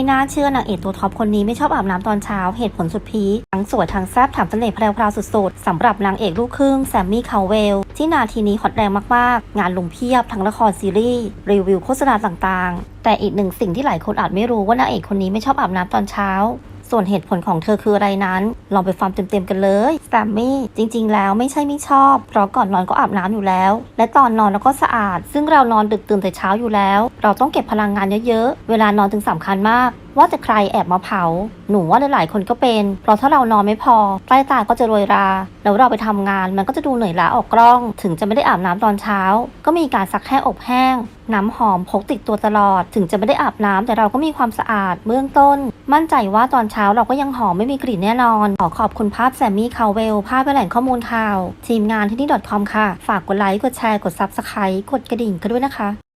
ไม่น่าเชื่อนางเอกตัวท็อปคนนี้ไม่ชอบอาบน้ำตอนเช้าเหตุผลสุดพีทั้งสวยทั้งแซ่บแถมเสน่ห์แพรวๆสุดๆสำหรับนางเอกลูกครึ่งแซมมี่คาวเวลที่นาทีนี้ฮอตแรงมากๆ งานลุงเพียบทั้งละครซีรีส์รีวิวโฆษณาต่างๆ แต่อีกหนึ่งสิ่งที่หลายคนอาจไม่รู้ว่านางเอกคนนี้ไม่ชอบอาบน้ำตอนเช้า ส่วนเหตุผลของเธอคืออะไรนั้น ลองไปฟังเต็มๆกันเลยแซมมี่จริง ๆ แล้วไม่ใช่ไม่ชอบ เพราะก่อนนอนก็อาบน้ำอยู่แล้ว และตอนนอนเราก็สะอาด ซึ่งเรานอนดึกตื่นแต่เช้าอยู่แล้ว เราต้องเก็บพลังงานเยอะๆ เวลานอนถึงสำคัญมากว่าแต่ใครแอบมาเผา หนูว่าหลายๆคนก็เป็น เพราะถ้าเรานอนไม่พอใต้ตาก็จะโรยรา แล้วเราไปทำงานมันก็จะดูเหนื่อยล้าออกกล้อง ถึงจะไม่ได้อาบน้ำตอนเช้า ก็มีการซักแห้งอบแห้ง น้ำหอมพกติดตัวตลอด ถึงจะไม่ได้อาบน้ำแต่เราก็มีความสะอาดเบื้องต้น มั่นใจว่าตอนเช้าเราก็ยังหอมไม่มีกลิ่นแน่นอน ขอขอบคุณภาพแซมมี่คาวเวลภาพแหล่งข้อมูลข่าว ทีมงานที่นี่ .com ค่ะ ฝากกดไลค์กดแชร์กด Subscribe กดกระดิ่งกันด้วยนะคะ